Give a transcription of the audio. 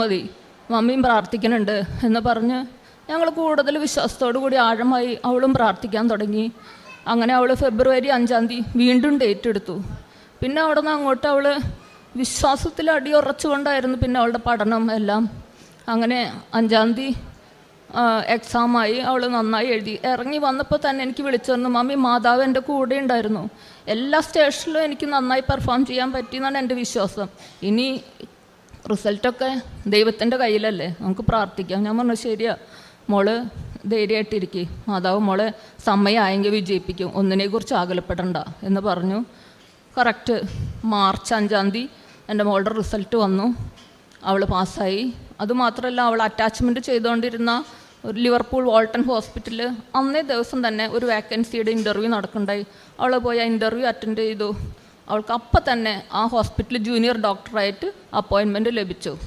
മതി. മമ്മിയും പ്രാർത്ഥിക്കുന്നുണ്ട് എന്ന് പറഞ്ഞ് ഞങ്ങൾ കൂടുതൽ വിശ്വാസത്തോടു കൂടി ആഴമായി അവളും പ്രാർത്ഥിക്കാൻ തുടങ്ങി. അങ്ങനെ അവൾ ഫെബ്രുവരി അഞ്ചാം തീയതി വീണ്ടും ഡേറ്റ് എടുത്തു. പിന്നെ അവിടെ നിന്ന് അങ്ങോട്ട് അവൾ വിശ്വാസത്തിൽ അടിയുറച്ചുകൊണ്ടായിരുന്നു പിന്നെ അവളുടെ പഠനം എല്ലാം. അങ്ങനെ അഞ്ചാം തീയതി എക്സാമായി അവൾ നന്നായി എഴുതി. ഇറങ്ങി വന്നപ്പോൾ തന്നെ എനിക്ക് വിളിച്ചു തന്നു മമ്മി മാതാവ് എന്റെ കൂടെ ഉണ്ടായിരുന്നു. എല്ലാ സ്റ്റേഷനിലും എനിക്ക് നന്നായി പെർഫോം ചെയ്യാൻ പറ്റിയെന്നാണ് എന്റെ വിശ്വാസം. ഇനി റിസൾട്ടൊക്കെ ദൈവത്തിന്റെ കയ്യിലല്ലേ? നമുക്ക് പ്രാർത്ഥിക്കാം. ഞാൻ പറഞ്ഞു ശരിയാ. മോൾ ധൈര്യമായിട്ടിരിക്കും. മാതാവ് മോളെ സമയമായെങ്കിൽ വിജയിപ്പിക്കും. ഒന്നിനെക്കുറിച്ച് ആകലപ്പെടണ്ട എന്ന് പറഞ്ഞു. കറക്റ്റ് മാർച്ച് അഞ്ചാം തീയതി എന്റെ മോളുടെ റിസൾട്ട് വന്നു. അവൾ പാസ്സായി. അതുമാത്രമല്ല അവൾ അറ്റാച്ച്മെന്റ് ചെയ്തുകൊണ്ടിരുന്ന ഒരു ലിവർപൂൾ വോൾട്ടൺ ഹോസ്പിറ്റലിൽ അന്നേ ദിവസം തന്നെ ഒരു വേക്കൻസിയുടെ ഇന്റർവ്യൂ നടക്കുന്നുണ്ടായി. അവൾ പോയി ആ ഇന്റർവ്യൂ അറ്റൻഡ് ചെയ്തു. അവൾക്ക് അപ്പം തന്നെ ആ ഹോസ്പിറ്റലിൽ ജൂനിയർ ഡോക്ടറായിട്ട് അപ്പോയിൻമെന്റ് ലഭിച്ചു.